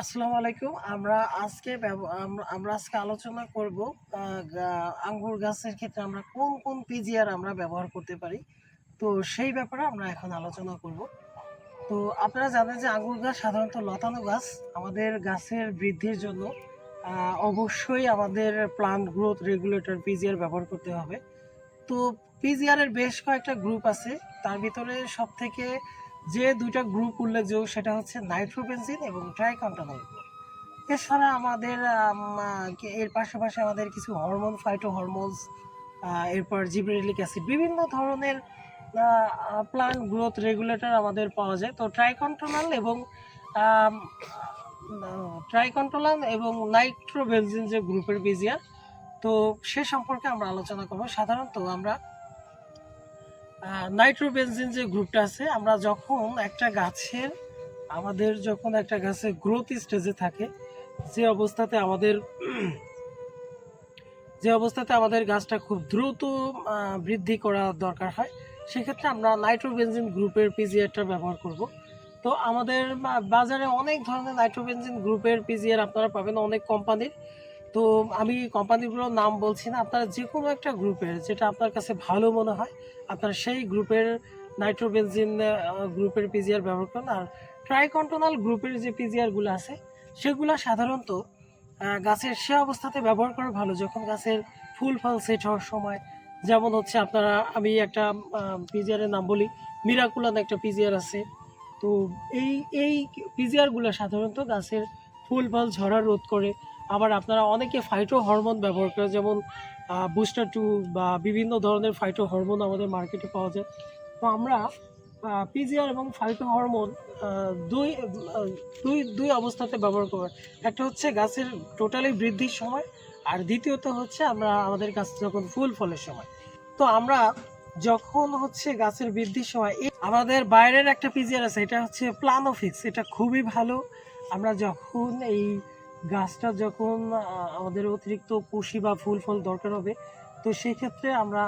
আসসালামু আলাইকুম। আমরা আজকে আমরা- আজকে আলোচনা করব আঙ্গুর গাছের ক্ষেত্রে আমরা কোন কোন পিজিআর আমরা ব্যবহার করতে পারি। তো সেই ব্যাপারে আমরা এখন আলোচনা করব। তো আপনারা জানেন যে আঙ্গুর গাছ সাধারণত লতানো গাছ আমাদের গাছের বৃদ্ধির জন্য অবশ্যই আমাদের প্লান্ট গ্রোথ রেগুলেটর পিজিআর ব্যবহার করতে হবে। তো পিজিআরের বেশ কয়েকটা গ্রুপ আছে। তার ভিতরে সব থেকে যে দুইটা গ্রুপ উল্লেখযোগ্য, সেটা হচ্ছে নাইট্রোবেনজিন এবং ট্রাইকন্টানল এছাড়া আমাদের এর পাশাপাশি আমাদের কিছু হরমোন ফাইটো হরমোনস এরপর জিব্রেলিক অ্যাসিড, বিভিন্ন ধরনের প্লান্ট গ্রোথ রেগুলেটর আমাদের পাওয়া যায়। তো ট্রাইকন্ট্রোনাল এবং ট্রাইকন্ট্রোলান এবং নাইট্রোবেনজিন যে গ্রুপের বিজিয়া তো সে সম্পর্কে আমরা আলোচনা করব। সাধারণত আমরা নাইট্রোবেনজিন যে গ্রুপটা আছে, আমরা যখন একটা গাছের, আমাদের যখন একটা গাছের গ্রোথ স্টেজে থাকে, যে অবস্থাতে আমাদের, যে অবস্থাতে আমাদের গাছটা খুব দ্রুত বৃদ্ধি করা দরকার হয়, সেক্ষেত্রে আমরা নাইট্রোবেনজিন গ্রুপের পিজিআরটা ব্যবহার করব। তো আমাদের বাজারে অনেক ধরনের নাইট্রোবেনজিন গ্রুপের পিজিআর আপনারা পাবেন, অনেক কোম্পানির তো আমি কোম্পানিগুলোর নাম বলছি না, আপনারা যে কোনো একটা গ্রুপের যেটা আপনার কাছে ভালো মনে হয়, আপনারা সেই গ্রুপের নাইট্রোবেনজিন গ্রুপের পিজিআর ব্যবহার করুন। আর ট্রাইকন্টোনাল গ্রুপের যে পিজিআরগুলো আছে, সেগুলো সাধারণত গাছের সে অবস্থাতে ব্যবহার করা ভালো যখন গাছের ফুল ফল সেট হওয়ার সময়। যেমন হচ্ছে আপনারা, আমি একটা পিজিআরের নাম বলি মিরাকুলান একটা পিজিআর আছে। তো এই এই পিজিআরগুলো সাধারণত গাছের ফুল ফল ঝরা রোধ করে আবার আপনারা অনেকে ফাইটো হরমোন ব্যবহার করে যেমন বুস্টার টু বা বিভিন্ন ধরনের ফাইটো হরমোন আমাদের মার্কেটে পাওয়া যায়। তো আমরা পিজিআর এবং ফাইটো হরমোন দুই দুই দুই অবস্থাতে ব্যবহার করব একটা হচ্ছে গাছের টোটালি বৃদ্ধির সময়, আর দ্বিতীয়ত হচ্ছে আমরা, আমাদের গাছ যখন ফুল ফলের সময়। তো আমরা যখন হচ্ছে গাছের বৃদ্ধির সময় আমাদের বাইরের একটা পিজিআর আছে, এটা হচ্ছে প্লানোফিক্স এটা খুবই ভালো। আমরা যখন এই গাছটা যখন আমাদের অতিরিক্ত কুশি বা ফুল ফল দরকার হবে, তো সেই ক্ষেত্রে আমরা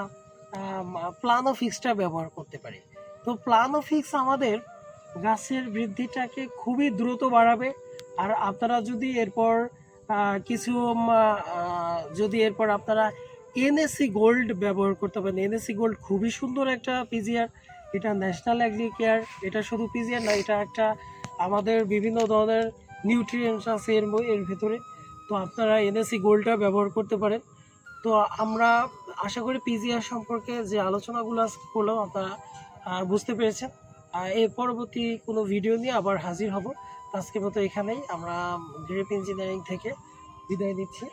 প্লানোফিক্সটা ব্যবহার করতে পারি। তো প্লানোফিক্স আমাদের গাছের বৃদ্ধিটাকে খুবই দ্রুত বাড়াবে। আর আপনারা যদি এরপর কিছু যদি এরপর আপনারা এনএসসি গোল্ড ব্যবহার করতে পারেন। এনএসি গোল্ড খুবই সুন্দর একটা পিজিআর। এটা ন্যাশনাল অ্যাগ্রি কেয়ার এটা শুধু পিজিআর না, এটা একটা আমাদের বিভিন্ন ধরনের নিউট্রিয়েন্টস আছে এর এর ভেতরে। তো আপনারা এনএসি গোল্ডটা ব্যবহার করতে পারেন। তো আমরা আশা করি পিজিআর সম্পর্কে যে আলোচনাগুলো আজকে করলাম আপনারা বুঝতে পেরেছেন। এর পরবর্তী কোনো ভিডিও নিয়ে আবার হাজির হব। আজকের মতো এখানেই। আমরা গ্রেপ ইঞ্জিনিয়ারিং থেকে বিদায় নিচ্ছি।